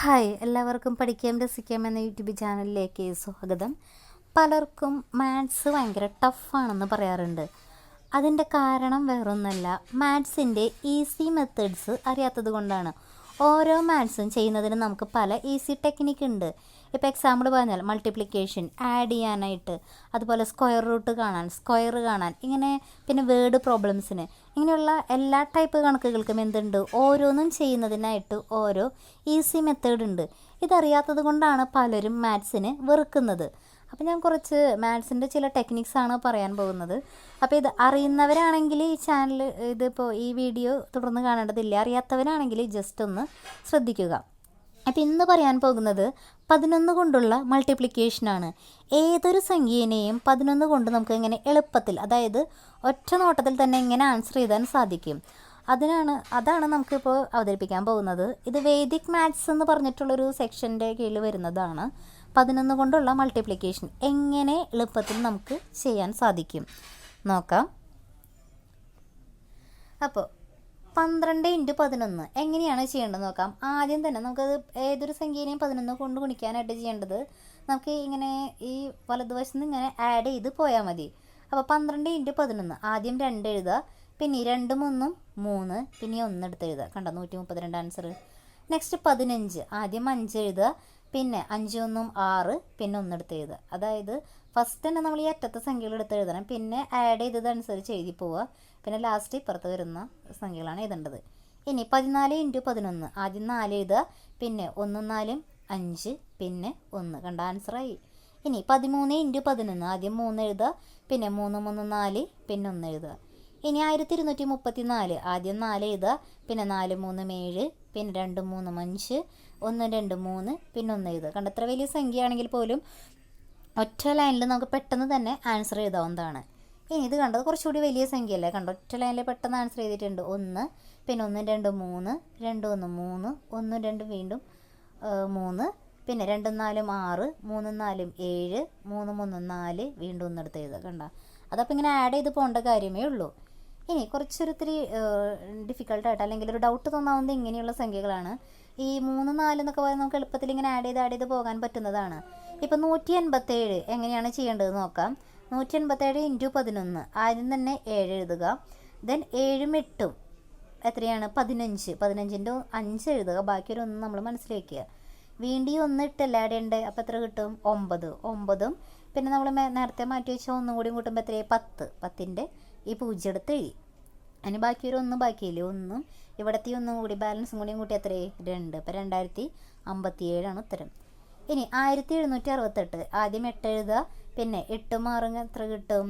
Hi എല്ലാവർക്കും പഠിക്കാം രസിക്കാം എന്ന യൂട്യൂബ് ചാനലിലേക്ക് സ്വാഗതം. പലർക്കും മാത്സ് ഭയങ്കര ടഫാണെന്ന് പറയാറുണ്ട്. അതിന്റെ കാരണം വേറൊന്നല്ല മാത്സിന്റെ ഈസി മെത്തേഡ്സ് അറിയാത്തത് കൊണ്ടാണ്. ഓരോ മാത്സും ചെയ്യുന്നതിന് നമുക്ക് പല ഈസി ടെക്നിക്ക് ഉണ്ട്. ഇപ്പോൾ എക്സാമ്പിൾ പറഞ്ഞാൽ മൾട്ടിപ്ലിക്കേഷൻ ആഡ് ചെയ്യാനായിട്ട് അതുപോലെ സ്ക്വയർ റൂട്ട് കാണാൻ സ്ക്വയർ കാണാൻ ഇങ്ങനെ പിന്നെ വേർഡ് പ്രോബ്ലംസിന് ഇങ്ങനെയുള്ള എല്ലാ ടൈപ്പ് കണക്കുകൾക്കും എന്തുണ്ട്? ഓരോന്നും ചെയ്യുന്നതിനായിട്ട് ഓരോ ഈസി മെത്തേഡ് ഉണ്ട്. ഇതറിയാത്തത് കൊണ്ടാണ് പലരും മാത്സിന് വെറുക്കുന്നത്. അപ്പോൾ ഞാൻ കുറച്ച് മാത്സിന്റെ ചില ടെക്നിക്സ് ആണ് പറയാൻ പോകുന്നത്. അപ്പോൾ ഇത് അറിയുന്നവരാണെങ്കിൽ ഈ ചാനൽ ഇതിപ്പോൾ ഈ വീഡിയോ തുടർന്ന് കാണേണ്ടതില്ല. അറിയാത്തവരാണെങ്കിൽ ജസ്റ്റ് ഒന്ന് ശ്രദ്ധിക്കുക. അപ്പോൾ ഇന്ന് പറയാൻ പോകുന്നത് പതിനൊന്ന് കൊണ്ടുള്ള മൾട്ടിപ്ലിക്കേഷനാണ് ഏതൊരു സംഖ്യേനെയും പതിനൊന്ന് കൊണ്ട് നമുക്ക് എങ്ങനെ എളുപ്പത്തിൽ അതായത് ഒറ്റ നോട്ടത്തിൽ തന്നെ എങ്ങനെ ആൻസർ ചെയ്താൻ സാധിക്കും. അതിനാണ് അതാണ് നമുക്കിപ്പോൾ അവതരിപ്പിക്കാൻ പോകുന്നത്. ഇത് വേദിക് മാത്സ് എന്ന് പറഞ്ഞിട്ടുള്ളൊരു സെക്ഷന്റെ കീഴിൽ വരുന്നതാണ്. പതിനൊന്ന് കൊണ്ടുള്ള മൾട്ടിപ്ലിക്കേഷൻ എങ്ങനെ എളുപ്പത്തിൽ നമുക്ക് ചെയ്യാൻ സാധിക്കും? നോക്കാം. അപ്പോൾ പന്ത്രണ്ട് ഇന്റു പതിനൊന്ന്. എങ്ങനെയാണ് ചെയ്യേണ്ടത് നോക്കാം. ആദ്യം തന്നെ നമുക്കത് ഏതൊരു സംഖ്യേനെയും പതിനൊന്ന് കൊണ്ട് ഗുണിക്കാനായിട്ട് ചെയ്യേണ്ടത് നമുക്ക് ഇങ്ങനെ ഈ വലതുവശത്ത് നിന്ന് ഇങ്ങനെ ആഡ് ചെയ്ത് പോയാൽ മതി. അപ്പോൾ പന്ത്രണ്ട് ഇന്റു പതിനൊന്ന്. ആദ്യം രണ്ട് എഴുതുക. പിന്നെ രണ്ടും ഒന്നും മൂന്ന് പിന്നെ ഒന്ന് എടുത്ത് എഴുതുക. കണ്ടോ? നൂറ്റി മുപ്പത്തിരണ്ട് ആൻസർ നെക്സ്റ്റ് പതിനഞ്ച്. ആദ്യം അഞ്ച് എഴുതുക. പിന്നെ അഞ്ച് ഒന്നും ആറ് പിന്നെ ഒന്നെടുത്ത് എഴുതുക. അതായത് ഫസ്റ്റ് തന്നെ നമ്മൾ ഈ അറ്റത്തെ സംഖ്യകൾ എടുത്ത് എഴുതണം. പിന്നെ ആഡ് ചെയ്തതനുസരിച്ച് എഴുതി പോവുക. പിന്നെ ലാസ്റ്റ് ഇപ്പുറത്ത് വരുന്ന സംഖ്യകളാണ് എഴുതേണ്ടത്. ഇനി പതിനാല് ഇന്റു പതിനൊന്ന്. ആദ്യം നാല് എഴുതുക. പിന്നെ ഒന്നും നാലും അഞ്ച് പിന്നെ ഒന്ന്. കണ്ട? ആൻസറായി ഇനി പതിമൂന്ന് ഇന്റു പതിനൊന്ന്. ആദ്യം മൂന്ന് എഴുതുക. പിന്നെ മൂന്ന് മൂന്ന് നാല് പിന്നെ ഒന്ന് എഴുതുക. ഇനി ആയിരത്തി ഇരുന്നൂറ്റി മുപ്പത്തി നാല് ആദ്യം നാല് എഴുതുക പിന്നെ നാല് മൂന്ന് ഏഴ് പിന്നെ രണ്ട് മൂന്ന് അഞ്ച് ഒന്ന് രണ്ട് മൂന്ന് പിന്നെ ഒന്ന് എഴുതുക. കണ്ട എത്ര വലിയ സംഖ്യയാണെങ്കിൽ പോലും ഒറ്റ ലൈനിൽ നമുക്ക് പെട്ടെന്ന് തന്നെ ആൻസർ എഴുതാവുന്നതാണ്. ഇനി ഇത് കണ്ടത് കുറച്ചുകൂടി വലിയ സംഖ്യയല്ലേ? കണ്ടോ ഒറ്റ ലൈനിൽ പെട്ടെന്ന് ആൻസർ ചെയ്തിട്ടുണ്ട് ഒന്ന് പിന്നെ ഒന്ന് രണ്ട് മൂന്ന് രണ്ട് ഒന്ന് മൂന്ന് ഒന്ന് രണ്ട് വീണ്ടും മൂന്ന് പിന്നെ രണ്ടും നാലും ആറ് മൂന്നും നാലും ഏഴ് മൂന്ന് മൂന്നും നാല് വീണ്ടും ഒന്നെടുത്ത് എഴുതുക കണ്ട? അതപ്പോൾ ഇങ്ങനെ ആഡ് ചെയ്ത് പോകേണ്ട കാര്യമേ ഉള്ളൂ. ഇനി കുറച്ചൊരിത്തിരി ഡിഫിക്കൽട്ടായിട്ട് അല്ലെങ്കിൽ ഒരു ഡൗട്ട് തോന്നാവുന്നത് ഇങ്ങനെയുള്ള സംഖ്യകളാണ്. ഈ മൂന്ന് നാല് എന്നൊക്കെ പറയുന്നത് നമുക്ക് എളുപ്പത്തിൽ ഇങ്ങനെ ആഡ് ചെയ്ത് ആഡ് ചെയ്ത് പോകാൻ പറ്റുന്നതാണ്. ഇപ്പം നൂറ്റി എൺപത്തേഴ് എങ്ങനെയാണ് ചെയ്യേണ്ടത് നോക്കാം. നൂറ്റി എൺപത്തേഴ് ഇന്റു പതിനൊന്ന് ആദ്യം തന്നെ ഏഴ് എഴുതുക. ദെൻ ഏഴും എട്ടും എത്രയാണ്? പതിനഞ്ച്. പതിനഞ്ചിന്റെ അഞ്ച് എഴുതുക. ബാക്കി ഒന്ന് നമ്മൾ മനസ്സിലാക്കുക വീണ്ടും ഒന്ന് ഇട്ടല്ല ആഡ് ചെയ്യേണ്ടത് അപ്പോൾ എത്ര കിട്ടും? ഒമ്പത്. ഒമ്പതും. പിന്നെ നമ്മൾ നേരത്തെ മാറ്റി വെച്ച ഒന്നും കൂടി കൂട്ടുമ്പോൾ എത്രയായി? പത്ത്. പത്തിന്റെ ഈ പൂജ്യം എടുത്ത് എഴുതി. അതിന് ബാക്കി ഒരു ഒന്നും ബാക്കിയില്ലേ. ഒന്നും ഇവിടത്തെ ഒന്നും കൂടി ബാലൻസും കൂടിയും കൂട്ടി എത്രയായി രണ്ട്. അപ്പോൾ രണ്ടായിരത്തി അമ്പത്തി ഏഴാണ് ഉത്തരം. ഇനി ആയിരത്തി എഴുന്നൂറ്റി അറുപത്തെട്ട്. ആദ്യം എട്ട് എഴുതുക. പിന്നെ എട്ട് മാറും എത്ര കിട്ടും?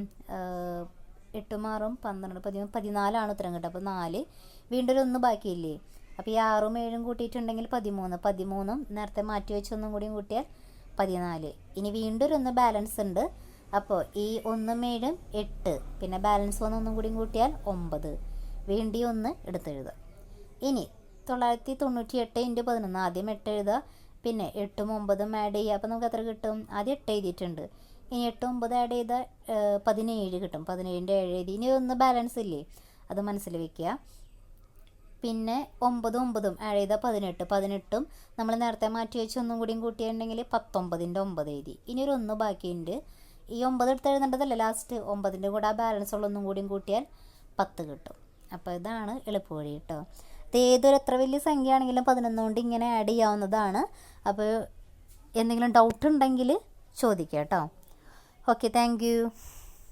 എട്ട് മാറും പന്ത്രണ്ട്. പതിമൂന്ന് പതിനാലാണ് ഉത്തരം കിട്ടുക. അപ്പോൾ നാല്. വീണ്ടും ഒരു ഒന്ന് ബാക്കിയില്ലേ? അപ്പോൾ ഈ ആറും ഏഴും കൂട്ടിയിട്ടുണ്ടെങ്കിൽ പതിമൂന്ന്. പതിമൂന്നും നേരത്തെ മാറ്റി വെച്ചൊന്നും കൂടിയും കൂട്ടിയാൽ പതിനാല്. ഇനി വീണ്ടും ഒരു ഒന്ന് ബാലൻസ് ഉണ്ട്. അപ്പോൾ ഈ ഒന്നും ഏഴും എട്ട്. പിന്നെ ബാലൻസ് വന്ന് ഒന്നും കൂടിയും കൂട്ടിയാൽ ഒമ്പത്. വേണ്ടി ഒന്ന് എടുത്തെഴുതുക. ഇനി തൊള്ളായിരത്തി തൊണ്ണൂറ്റി എട്ട് ഇന്റു പതിനൊന്ന് ആദ്യം എട്ട് എഴുതുക. പിന്നെ എട്ടും ഒമ്പതും ആഡ് ചെയ്യുക. അപ്പോൾ നമുക്ക് എത്ര കിട്ടും? ആദ്യം എട്ട് എഴുതിയിട്ടുണ്ട്. ഇനി എട്ട് ഒമ്പത് ആഡ് ചെയ്താൽ പതിനേഴ് കിട്ടും. പതിനേഴിന്റെ ഏഴ് എഴുതി. ഇനി ഒന്ന് ബാലൻസ് ഇല്ലേ? അത് മനസ്സിൽ വെക്കുക. പിന്നെ ഒമ്പതും ഒമ്പതും ആഡ് ചെയ്താൽ പതിനെട്ട്. പതിനെട്ടും നമ്മൾ നേരത്തെ മാറ്റി വെച്ച് ഒന്നും കൂടിയും കൂട്ടിയിട്ടുണ്ടെങ്കിൽ പത്തൊമ്പതിന്റെ ഒമ്പത് എഴുതി. ഇനി ഒരു ഒന്ന് ബാക്കിയുണ്ട്. ഈ ഒമ്പത് എടുത്ത് എഴുതേണ്ടതല്ലേ? ലാസ്റ്റ് ഒമ്പതിന്റെ കൂടെ ആ ബാലൻസ് ഉള്ളൊന്നും കൂടിയും കൂട്ടിയാൽ പത്ത് കിട്ടും. അപ്പോൾ ഇതാണ് എളുപ്പവഴി കേട്ടോ. ഇത് ഏതൊരു എത്ര വലിയ സംഖ്യ ആണെങ്കിലും പതിനൊന്ന് കൊണ്ട് ഇങ്ങനെ ആഡ് ചെയ്യാവുന്നതാണ്. അപ്പോൾ എന്തെങ്കിലും ഡൗട്ട് ഉണ്ടെങ്കിൽ ചോദിക്കാം കേട്ടോ. Okay thank